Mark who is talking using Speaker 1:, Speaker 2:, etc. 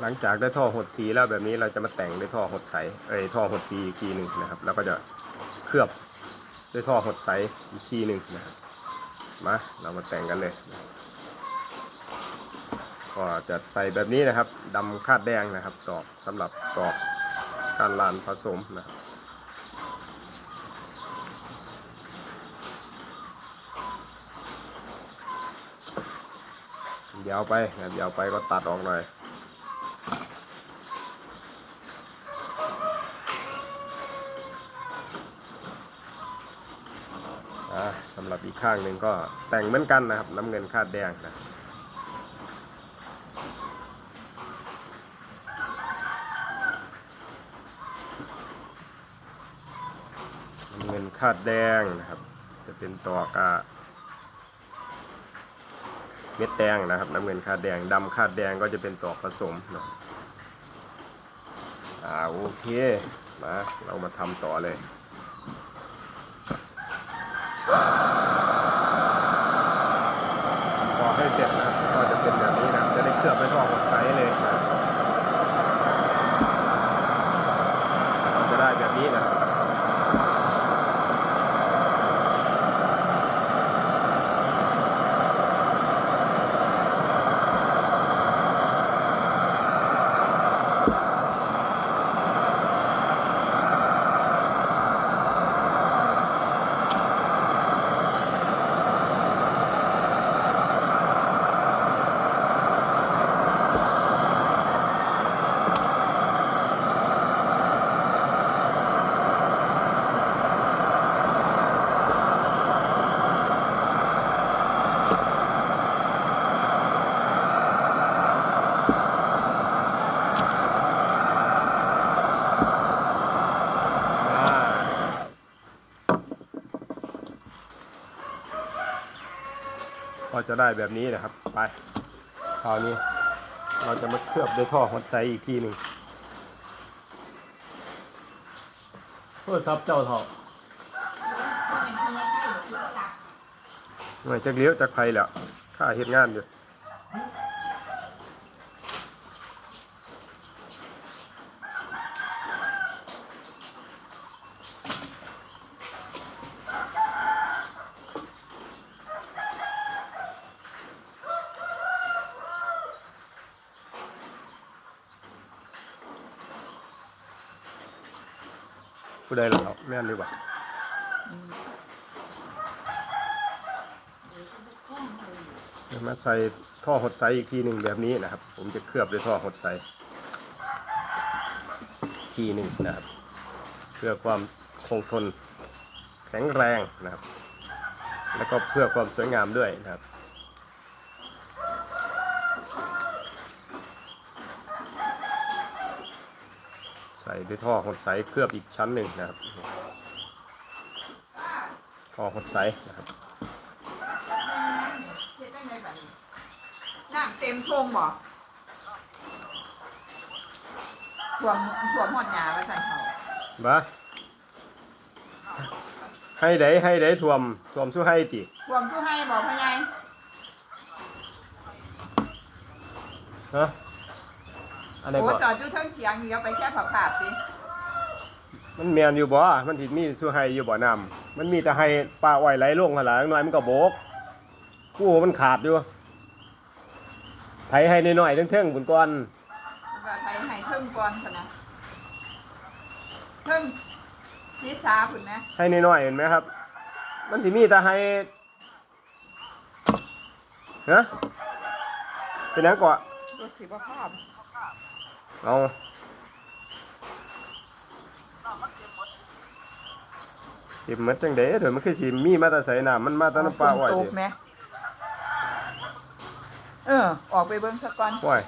Speaker 1: หลังจากได้ท่อหดสีแล้วแบบนี้เราจะมาแต่งด้วยท่อหดใสเอ้ยท่อหดสีอีกทีหนึ่งนะครับ แล้วก็จะเคลือบด้วยท่อหดใสอีกทีหนึ่งนะครับมาเรามาแต่งกันเลย ก็จะใส่แบบนี้นะครับดำคาดแดงนะครับตอกสำหรับตอกการลานผสมนะครับยาวไปนะครับยาวไปก็ตัดออกหน่อย อ่า สำหรับอีกข้างหนึ่งก็แต่งเหมือนกันนะครับ น้ำเงินคาดแดงนะน้ำเงินคาดแดงนะครับ จะเป็นตอกอะเม็ดแดงนะครับ น้ำเงินคาดแดงดำคาดแดงก็จะเป็นตอกผสมนะอ่าโอเคมาเรามาทำต่อเลยอให้เสร็จนะก็จะเป็นแบบนี้นะจะได้เคลือบไปท่อหมดไซส์เลยนะมันจะได้แบบนี้นะอ่า ก็จะได้แบบนี้นะครับ ไปคราวนี้ เราจะมาเคลือบด้วยท่อฮอตไซส์อีกทีหนึ่งโทษซับเจ้าเถ่าหน่อยจะเลี้ยวจากใครแล้วข้าเห็นงานอยู่ ผู้ใดเหรอครับแม่นดีกว่าเดี๋ยวมาใส่ท่อหดไซส์อีกทีหนึ่งแบบนี้นะครับ ผมจะเคลือบด้วยท่อหดไซส์ทีหนึ่งนะครับ เพื่อความคงทนแข็งแรงนะครับ แล้วก็เพื่อความสวยงามด้วยนะครับ ใส่ด้วยท่อหดไซส์เคลือบอีกชั้นหนึ่งนะครับท่อหดไซส์นะครับ
Speaker 2: น้ำเต็มทงบ่ถ่วมถ่วมหอดหยาไว้สั่นเขา
Speaker 1: บ้าให้ได้ให้ได้ท่วมท่วมสู้ให้ติ
Speaker 2: ถ่วมสู้ให้บอกพ่อใหญ่
Speaker 1: ฮะ อันไหน
Speaker 2: โอ้
Speaker 1: บ่
Speaker 2: จอดอยู่เทิงเถียงเดียวไปแค่ผับผาบสิ
Speaker 1: มันแมนอยู่บ่ มันสิมีสู้ให้อยู่บ่น้ำมันมีแต่ให้ปลาอ้อยไหลลงหั่นล่ะจักหน่อยมันก็โบกกู้มันขาดอยู่ไถให้น้อยๆเทิงๆพุ่นก่อน
Speaker 2: ว่าไทยให้เทิงก่อนพะนะเทิงนิสาคุณนะ
Speaker 1: ให้น้อยๆเห็นไหมครับ มันสิมีแต่ให้ฮะเป็นหยังก่อ
Speaker 2: รถสิบ่ภาพ
Speaker 1: เอาเก็บหมดจังเด้เดี๋ยวมันคือสิมีมาแต่ใส่น้ำมันมาแต่น้ำปลาอ้อย
Speaker 2: ฝนต
Speaker 1: ดิ
Speaker 2: กไหมเออ ออกไปเบิ่งสักก่อน
Speaker 1: อ้อย